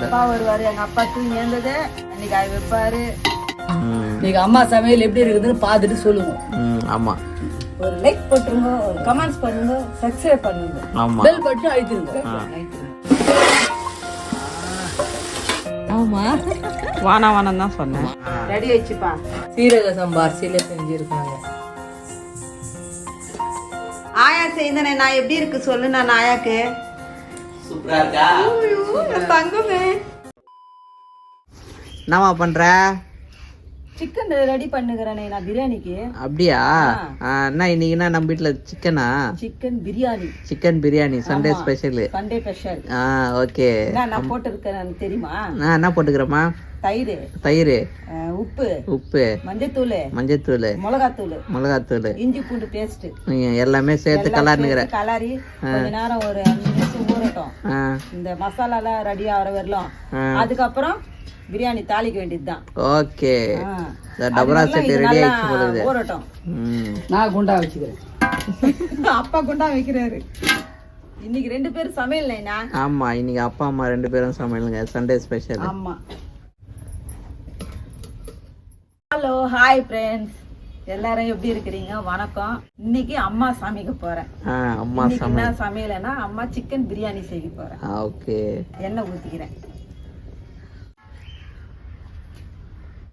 அப்பா வருவாரு எங்க அப்பா தூங்கி எழுந்தது அன்னைக்கு காய் வைப்பாரு. இன்னைக்கு அம்மா சமையல் எப்படி இருக்குதுன்னு பார்த்துட்டு சொல்லுங்க ம், ஆமா. ஒரு லைக் போட்டுருங்க ஒரு கமெண்ட்ஸ் பண்ணுங்க சப்ஸ்கிரைப் பண்ணுங்க. ஆமா. பெல் பட்டன் அழுத்திருங்க. ஆமா. வானா வானம் தான் சொன்னேன். ரெடி ஆயிடுச்சுப்பா. சீரக சம்பா அரிசியில செஞ்சிருக்காங்க. ஆயா செய்தனே நான் எப்படி இருக்கு? சொல்லு நான் ஆயாக்கு. சூப்பரா இருக்கா தங்கமே என்னம்மா பண்ற? சிக்கன் ரெடி பண்ணுகிறேனே நான் பிரியாணிக்கு. அப்படியா? என்ன இன்னைக்கு என்ன நம்ம வீட்டுல சிக்கனா chicken biryani. Chicken biryani Sunday special Sunday special ஆ ஓகே நான் போட்டிருக்கேன் தெரியுமா? நான் என்ன போட்டுக்கிறேம்மா? தயிர். தயிர். உப்பு. உப்பு. மஞ்சத்தூள். மஞ்சத்தூள். மிளகாத்தூள். மிளகாத்தூள். இஞ்சி பூண்டு பேஸ்ட் நீங்க எல்லாமே சேர்த்து கலர்னுக்கிற கலரி கொஞ்ச நேரம் ஒரு அஞ்சு நிமிஷம் ஊறட்டும். இந்த மசாலாலாம் ரெடி ஆகிற வரலாம். அதுக்கப்புறம் பிரியாணி தாளிக்க வேண்டியதுதான். ஓகே. டபரா நல்லா ரெடி ஆயிடுச்சு போல ஊறட்டும். நான் குண்டா வச்சுக்கிறேன். அப்பா குண்டா வைக்கிறாரு. இன்னைக்கு ரெண்டு பேரும் சமையல் ஆமா இன்னைக்கு அப்பா அம்மா ரெண்டு பேரும் சமையலுங்க. Sunday special. ஆமா. ஹலோ ஹாய் ஃப்ரெண்ட்ஸ் எல்லாரும் எப்படி இருக்கிறீங்க? வணக்கம். இன்னைக்கு அம்மா சமைக்க போறேன். அம்மா சமையல். சமையல்னா அம்மா சிக்கன் பிரியாணி செய்ய போறேன். ஓகே. எண்ணெய் ஊற்றிக்கிறேன்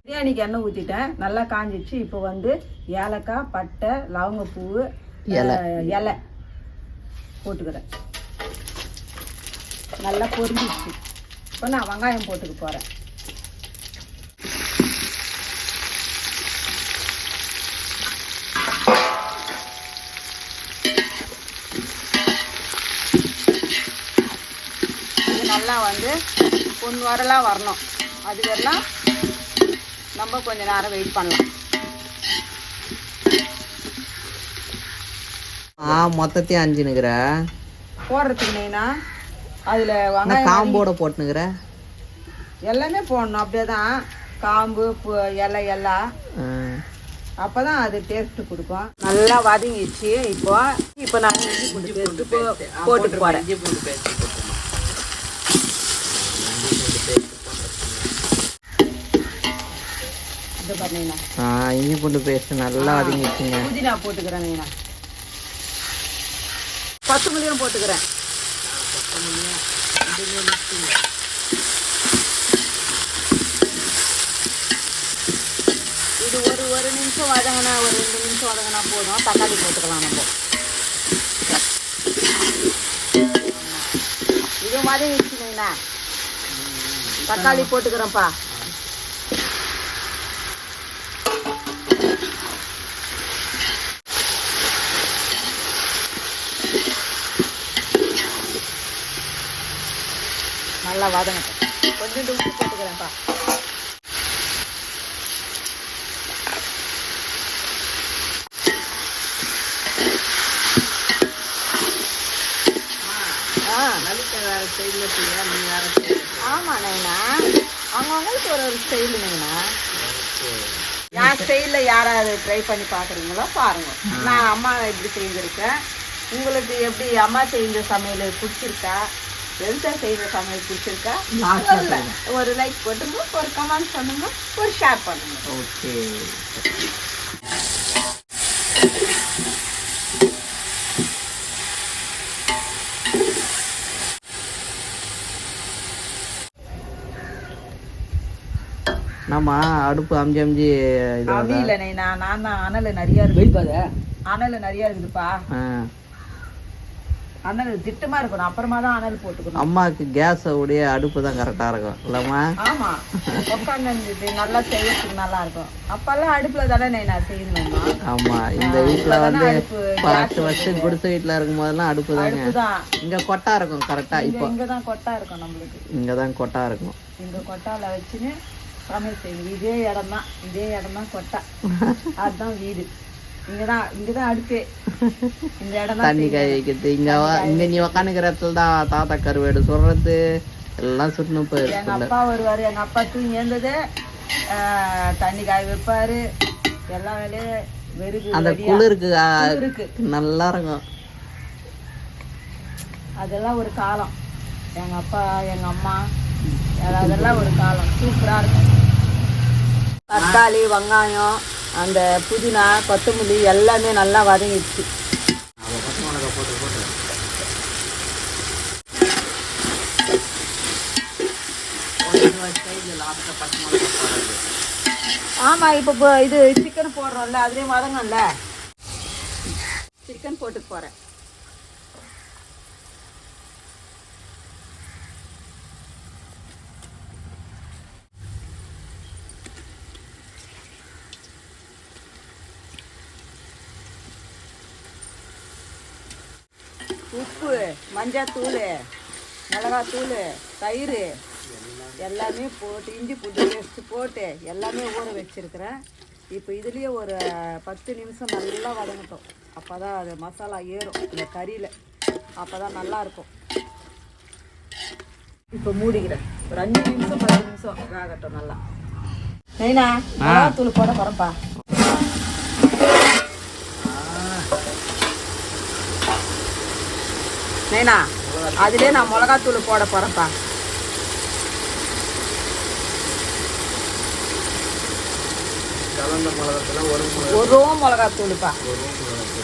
பிரியாணிக்கு எண்ணெய் ஊற்றிட்டேன் நல்லா காஞ்சிச்சு. இப்போ வந்து ஏலக்காய் பட்டை லவங்கப்பூவு அஹ், இலை. போட்டுக்கிறேன். நல்லா பொரிஞ்சிச்சு இப்போ நான் வெங்காயம் போட்டுக்க போகிறேன் இது நல்லா வந்து பொன் வரலாம் வரணும். அது வரலாம் நம்ம கொஞ்ச நேரம் வெயிட் பண்ணலாம். ஆ மொத்தத்தையும் அஞ்சுனுக்குற போடுறதுக்கு மெயினா அதில் வெங்காயம் காம்போட போட்டுனுக்குற எல்லாமே போடணும். அப்படியே தான் காம்பு இலை எல்லாம். அப்போ தான் அது டேஸ்ட் கொடுக்கும். நல்லா வதங்கிடுச்சு. இப்போ இப்போ நான் இஞ்சி பூண்டு பேஸ்ட்டு போட்டுட்டு போகிறேன் இது பண்ணீங்கன்னா ஆ இஞ்சி பூண்டு பேஸ்ட் நல்லா வதங்கிடுச்சுங்க புதினா போட்டுக்கிறேன் நான் கொத்தமல்லியும் போட்டுக்கிறேன். இது ஒரு ஒரு நிமிஷம் வதங்கினா ஒரு ரெண்டு நிமிஷம் வதங்கினா போதும். தக்காளி போட்டுக்கலாம் நம்ம. இது மாதிரி வச்சுக்கீங்கண்ணா. தக்காளி போட்டுக்கிறேன்ப்பா. நல்லா வதங்கட்டும் கொஞ்சோண்டு உப்பு போட்டுக்கிறேன்ப்பா. ஆ ஆமா நைனா. அவங்கவுங்களுக்கு ஒரு ஒரு ஸ்டைல் நைனா. யார் ஸ்டைலில் யாராவது ட்ரை பண்ணி பார்க்குறீங்களோ பாருங்க. நான் அம்மா எப்படி செஞ்சுருக்கேன் உங்களுக்கு எப்படி அம்மா செஞ்ச சமையல் பிடிச்சிருக்கா? எந்த செய்த சமையல் பிடிச்சிருக்கா. ஒரு லைக் போட்டுங்க ஒரு கமெண்ட் பண்ணுங்க ஒரு ஷேர் பண்ணுங்க. ஓகே. நம்ம அடுப்பு அம்ஜி அம்ஜி இது அவியில நைனா நான் தான் அனல் நிறைய இருக்கு அனல் நிறைய இருக்குதுப்பா. அனல் திட்டமா இருக்கணும். அப்புறமா தான் அனல் போட்டுக்கணும். அம்மாவுக்கு கேஸை உடைய அடுப்பு தான் கரெக்டாக இருக்கும். இல்லைம்மா? ஆமா. உட்காந்து நல்லா செய்யறதுக்கு நல்லா இருக்கும். அப்பெல்லாம் அடுப்புல தானே நான் செய்யணும்மா ஆமா. இந்த வீட்டில் வந்து பத்து வருஷம் குடிசை வீட்டில் இருக்கும் போதெல்லாம் அடுப்பு தாங்க. இங்கே கொட்டா இருக்கும் கரெக்டாக இப்போ. இங்க தான் கொட்டா இருக்கும் நம்மளுக்கு. இங்கே தான் கொட்டா இருக்கும். இந்த கொட்டால வச்சுன்னு சமையல் செய்யணும். இதே இடம் தான் இதே இடம் தான் கொட்டா. அதுதான் வீடு. இங்கதான் இங்கதான் அடுப்பே இந்த இடம் தண்ணி காய வைக்கிறது இங்க இங்க நீ உக்காந்துக்கிற இடத்துல தான் தாத்தா கருவேடு சொல்றது? எல்லாம் சுட்டுன்னு எங்க போயிருக்குல்ல அப்பா வருவாரு. எங்க அப்பா தூங்கி எழுந்தது ஆஹ், தண்ணி காய வைப்பாரு. எல்லா வேலையும் வெறுகு அந்த. குளிருக்கு இருக்கு நல்லா இருக்கும். அதெல்லாம் ஒரு காலம். எங்க அப்பா எங்க அம்மா அது- அதெல்லாம் ஒரு காலம். சூப்பராக இருக்கும். தக்காளி வெங்காயம் அந்த புதினா கொத்தமல்லி எல்லாமே நல்லா வதங்கிடுச்சு. ஆமாம் இப்போ இப்போ இது சிக்கன் போடுறோம்ல அதுலேயும் வதங்கம்ல சிக்கன் போட்டு போகிறேன் உப்பு மஞ்சத்தூள் மிளகாத்தூள் தயிர் எல்லாமே போட்டு இஞ்சி பூண்டு பேஸ்ட் போட்டு எல்லாமே ஊற வச்சிருக்கிறேன். இப்போ இதுலேயே ஒரு பத்து நிமிஷம் நல்லா வதங்கட்டும். அப்போ தான் அது மசாலா ஏறும் இந்த கறியில். அப்போ தான் நல்லாயிருக்கும் இப்போ மூடிக்கிறேன். ஒரு அஞ்சு நிமிஷம் பத்து நிமிஷம் வேகட்டும் நல்லா. நைனா மிளகாத்தூள் போட போகிறேன்ப்பா நைனா அதுலேயே நான் மிளகாத்தூள் போட போகிறேன்ப்பா ஒரு மிளகா ஒரு மிளகாத்தூளுப்பா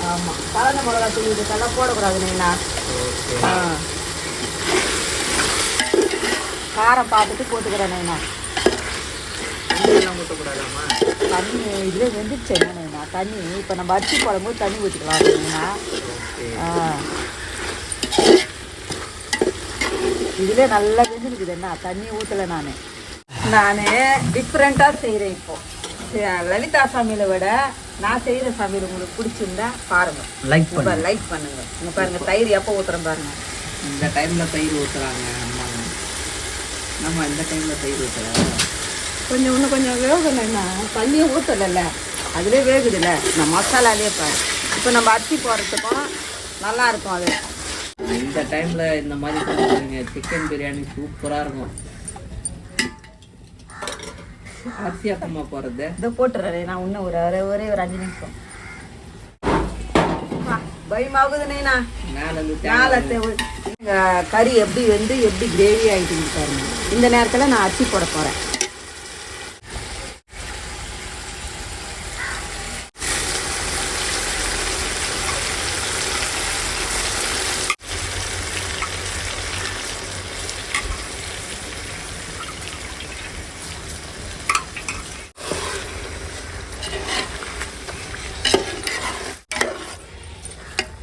ஆமாம் கலந்த மிளகாத்தூள் இதுக்கெல்லாம் போடக்கூடாது நைனா. ஆ. காரம் பார்த்துட்டு போட்டுக்கிறேன் நைனா. தண்ணி இதில் வெந்துச்சு நைனா? தண்ணி இப்போ நம்ம அரிசி போடும்போது தண்ணி ஊற்றிக்கலாம் ஓகே. ஆ. இதிலே நல்லா வெந்துருக்குது. என்ன தண்ணி ஊற்றலை நான். நான் டிஃப்ரெண்ட்டாக செய்கிறேன் இப்போ. சரி, லலிதா சமையலை விட நான் செய்கிற சமையல் உங்களுக்கு பிடிச்சிருந்தா பாருங்கள் லைக் இப்போ லைக் பண்ணுங்க. இங்க பாருங்க தயிர் எப்போ ஊத்துறேன் பாருங்க. இந்த டைமில் தயிர் ஊற்றுறாங்க அம்மா. நம்ம இந்த டைமில் தயிர் ஊற்றுறாங்க கொஞ்சம் இன்னும் கொஞ்சம் வேகலைன்னா தண்ணியை ஊற்றலைல்ல அதிலே வேகுதுல்ல. இந்த மசாலாலே பாரு. இப்போ நம்ம அரிசி போடுறதுக்கும் நல்லா இருக்கும் அது. இந்த டைமில் இந்த மாதிரி பண்ணுறீங்க சிக்கன் பிரியாணி சூப்பராக இருக்கும். அப்பமா போகிறது இதை போட்டுறேன் நான் இன்னும் ஒரு ஒரே ஒரே ஒரு அஞ்சு நிமிஷம். பயமாகுது நைனா? இங்க கறி எப்படி வெந்து எப்படி கிரேவி ஆகிட்டு பாருங்க. இந்த நேரத்தில் நான் அரிசி போட போகிறேன்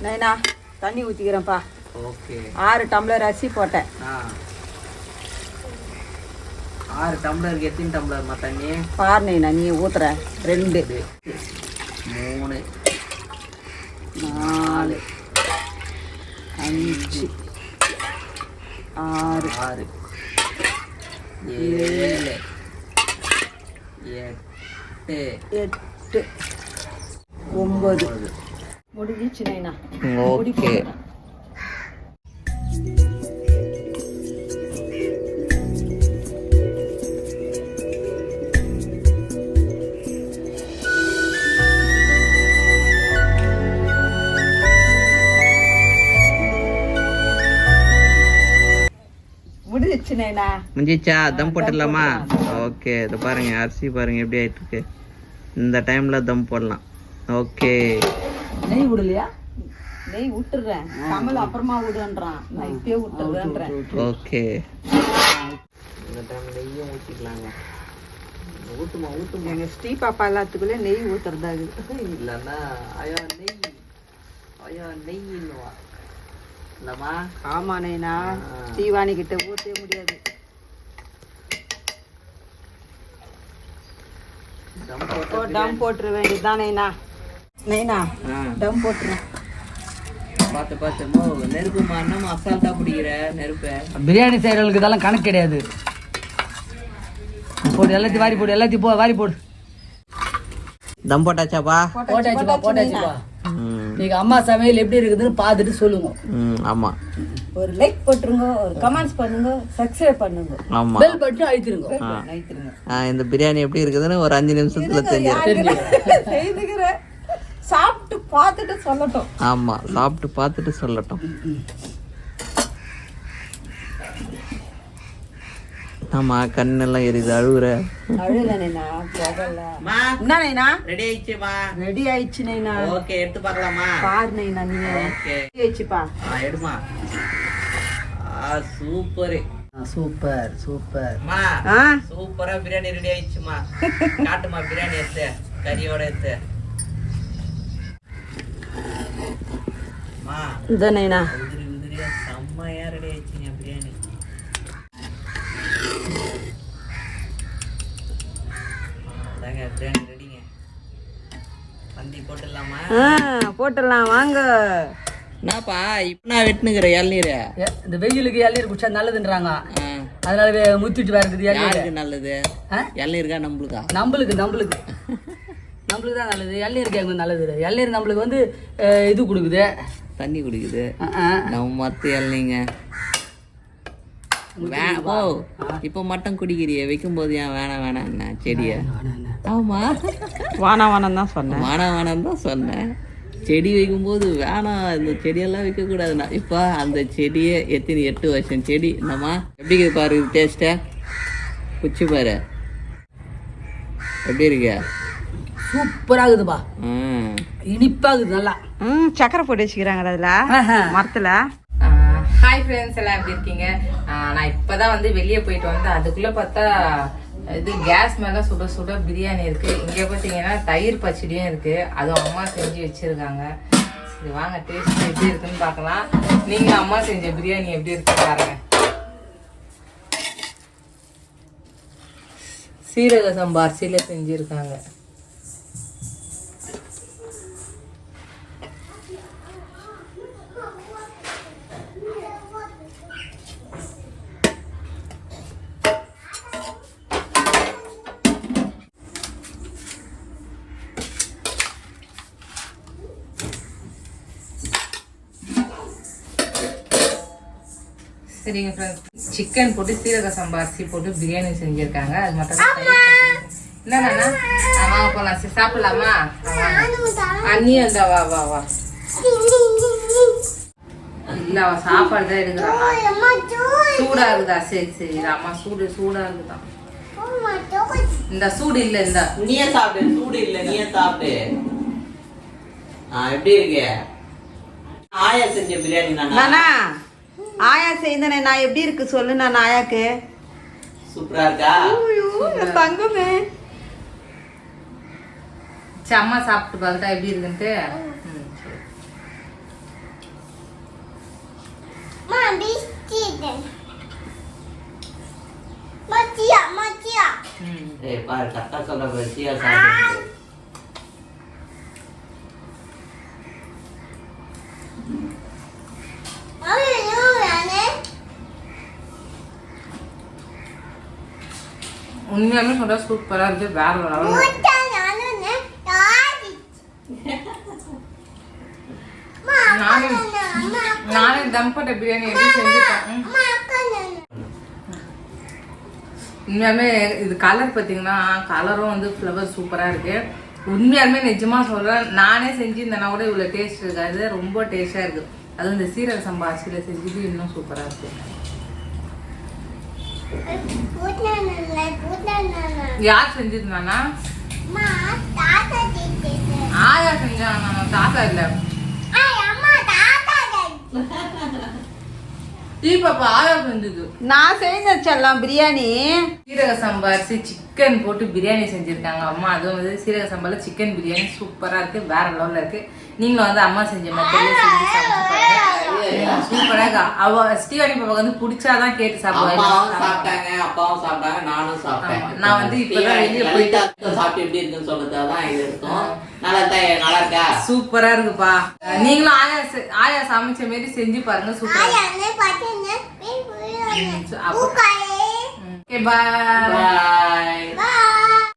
நைனா தண்ணி ஊற்றிக்கிறேன்ப்பா ஓகே. ஆறு டம்ளர் அரிசி போட்டேன். ஆ. ஆறு டம்ளருக்கு எத்தனை டம்ளர்மா தண்ணி? பாரு நைனா நீ ஊத்துற. ரெண்டு. மூணு. நாலு. அஞ்சு. ஆறு. ஆறு. ஏழு. எட்டு. எட்டு. ஒன்பது. முடிஞ்சிச்சு நைனா. ஓகே. முடிஞ்சிச்சா தம் போட்டுடலாமா? ஓகே. இதை பாருங்க அரிசி பாருங்க எப்படி ஆயிட்டு இருக்கு இந்த டைம்ல தம் போடலாம். ஓகே. நெய் விடலையா? நெய் விட்டுறேன். கமல் அப்புறமா விடுன்றான். நான் இப்பயே விட்டுறேன்றேன் ஓகே இந்த டைம் நெய்யும் ஊற்றிக்கலாங்க ஊற்றுமா ஊற்றுமா எங்க ஸ்ரீ பாப்பா எல்லாத்துக்குள்ளே நெய் ஊத்துறதா இது? இல்லைன்னா ஐயா நெய் ஐயா நெய்ன்னுவா இல்லைம்மா ஆமா நைனா ஆ. ஸ்ரீவாணி கிட்ட ஊத்தவே முடியாது. டம் போட்டுற வேண்டியதுதான் நைனா? டம் பார்த்து பார்த்து. மோ நெருப்புமா என்னம்மா அசால்ட்டா பிடிக்கிற நெருப்பை. பிரியாணி செய்கிறவங்களுக்கு இதெல்லாம் கணக்கு கிடையாது. போடு எல்லாத்தையும் வாரி போடு எல்லாத்தையும் போ வாரி போடு. தம் போட்டாச்சாப்பா? போட்டாச்சுப்பா போட்டாச்சுப்பா நீங்க அம்மா சமையல் எப்படி இருக்குதுன்னு பார்த்துட்டு சொல்லுங்க. ம் ஆமாம் ஒரு லைக் போட்டுருங்க ஒரு கமெண்ட்ஸ் பண்ணுங்க சப்ஸ்கிரைப் பண்ணுங்க. ஆமாம் பெல் பட்டன் அழுத்திருங்க. இந்த பிரியாணி எப்படி இருக்குதுன்னு ஒரு அஞ்சு நிமிஷத்துல தெரிஞ்சிடும் சாப்பிட்டு பார்த்துட்டு சொல்லட்டும். ஆமா சாப்பிட்டு பார்த்துட்டு சொல்லட்டும். ஆமா கண்ணெல்லாம் எரியுது அழுகுற அழுகல நைனா போகல. என்ன நைனா? ரெடி ஆயிடுச்சுமா ரெடி ஆயிடுச்சு நைனா. ஓகே எடுத்து பார்க்கலாமா? பாரு நைனா நீ. ஓகே ரெடி ஆயிடுச்சுப்பா. எடுமா. ஆ சூப்பர். Super super. சூப்பரா பிரியாணி ரெடி ஆயிடுச்சுமா. காட்டுமா பிரியாணி எடுத்து கறியோட எடுத்து. உதிரியா செம்மையா ரெடி ஆயிடுச்சுங்க பிரியாணி அதாங்க பிரியாணி ரெடிங்க பந்தி போட்டுடலாமா வாங்க. என்னப்பா இப்போ நான் வெட்டுனுங்கிற இளநீரை? இந்த வெயிலுக்கு இளநீர் குடிச்சா நல்லதுன்றாங்க. அதனால முத்திட்டு வேற இருக்குது இளநீர். யாருக்கு நல்லது? இளநீருக்கா நம்மளுக்கா? நம்மளுக்கு நம்மளுக்கு. நம்மளுக்கு தான் நல்லது. இளநீர் கேட்கும் நல்லது. இளநீர் நம்மளுக்கு வந்து இது கொடுக்குது. தண்ணி குடிக்குது. நம்ம மத்த இளநீங்க. வே ஓ இப்போ மட்டும் குடிக்கிறிய வைக்கும் போது ஏன் வேணாம் வேணாம்ண்ணா செடியை? ஆமா. வானா வானம் தான் சொன்னேன். வேணாம் வேணாம் தான் சொன்னேன். செடி வைக்கும்போது வேணாம் இந்த செடியெல்லாம் வைக்கக்கூடாதுண்ணா இப்போ அந்த செடியை எத்தனை எட்டு வருஷம் செடி? என்னம்மா? எப்படி இருக்குது பாரு டேஸ்ட்டை குச்சி பாரு. எப்படி இருக்க? சூப்பரா இருக்குதுப்பா ம். இனிப்பா இருக்குது நல்லா. ம் சக்கரை போட்டு வச்சுக்கிறாங்க அதுல. மரத்துல. ஹாய் ஃப்ரெண்ட்ஸ் எல்லாம் எப்படி இருக்கீங்க? நான் இப்பதான் வந்து வெளியே போயிட்டு வந்து அதுக்குள்ள பார்த்தா இது கேஸ் மேல சுட சுட பிரியாணி இருக்கு. இங்க பாத்தீங்கன்னா தயிர் பச்சடியும் இருக்கு. அதுவும் அம்மா செஞ்சு வச்சிருக்காங்க. சரி வாங்க டேஸ்ட் எப்படி இருக்குன்னு பார்க்கலாம். நீங்க அம்மா செஞ்ச பிரியாணி எப்படி இருக்கு பாருங்க. சீரக சம்பா அரிசியில செஞ்சிருக்காங்க. சரிங்க ஃப்ரெண்ட்ஸ் சிக்கன் போட்டு சீரக சம்பா அரிசி போட்டு பிரியாணி செஞ்சிருக்காங்க. அது மட்டும். என்னண்ணா வாங்க போலாம் சரி சாப்பிடலாமா? அண்ணி வந்தா வா வா வா. இல்ல அவ சாப்பாடு தான் எடுக்கிறாமா சூடா இருக்குதா சரி சரி அம்மா சூடு சூடா இருக்குதான் இந்த சூடு இல்ல இந்த. நீயே சாப்பிடு சூடு இல்ல நீயே சாப்பிடு. ஆ எப்படி இருக்கு? ஆயா செஞ்ச பிரியாணி நானா நானா? ஆயா செய்தனே நான் எப்படி இருக்கு சொல்லு நான் ஆயாக்கு சூப்பரா இருக்கா? தங்கமே. சரி, அம்மா சாப்பிட்டு பார்த்துட்டா எப்படி இருக்குன்ட்டு? ம், சரி. ம் ஏய் பாரு கரெக்டா சொல்ற வச்சியா சாப்பிடு உண்மையாலுமே சொல்ற சூப்பரா இருக்கு வேற ஒரு. நானே நானே தம் போட்ட பிரியாணி எப்படி செஞ்சுட்டேன். உண்மையாலுமே இது கலர் பார்த்தீங்கன்னா கலரும் வந்து ஃப்ளவர் சூப்பராக இருக்கு. உண்மையாலுமே நிஜமா சொல்றேன் நானே செஞ்சிருந்தேன்னா கூட இவ்வளோ டேஸ்ட் இருக்காது. ரொம்ப டேஸ்டாக இருக்கு. அதுவும் இந்த சீரக சம்பா அரிசியில் செஞ்சது இன்னும் சூப்பராக இருக்கு. யார் செஞ்சிருந்தானா ஆயா செஞ்சாங்க தாத்தா இல்லை. டீ பாப்பா ஆயா செஞ்சது. நான் செய்த செல்லம் பிரியாணி. சீரக சம்பா அரிசி சிக்கன் போட்டு பிரியாணி செஞ்சிருக்காங்க. அம்மா அதுவும் வந்து சீரக சம்பால சிக்கன் பிரியாணி சூப்பரா இருக்கு. வேற லெவல்ல இருக்கு. நீங்களும் வந்து அம்மா செஞ்ச மெத்தட்ல செஞ்சு சாப்பிட்டு பாருங்க சூப்பரா இருக்கு? அவ ஸ்ரீவாணி பாப்பாக்கு வந்து பிடிச்சாதான் கேட்டு சாப்பிடுவாங்க சாப்பிட்டாங்க அப்பாவும் சாப்பிட்டாங்க நானும் சாப்பிட்டேன். நான் வந்து இப்பதான் வெளிய போயிட்டு- போயிட்டு சாப்பிட்டு எப்படி இருக்குன்னு சொல்றதுதான் இது இருக்கும். நல்லா நல்லா இருக்கா? சூப்பரா இருக்குப்பா. நீங்களும் ஆயா ஆயா சமைச்ச மாதிரி செஞ்சு பாருங்க சூப்பரா ஓகே பாய் பாய் பாய்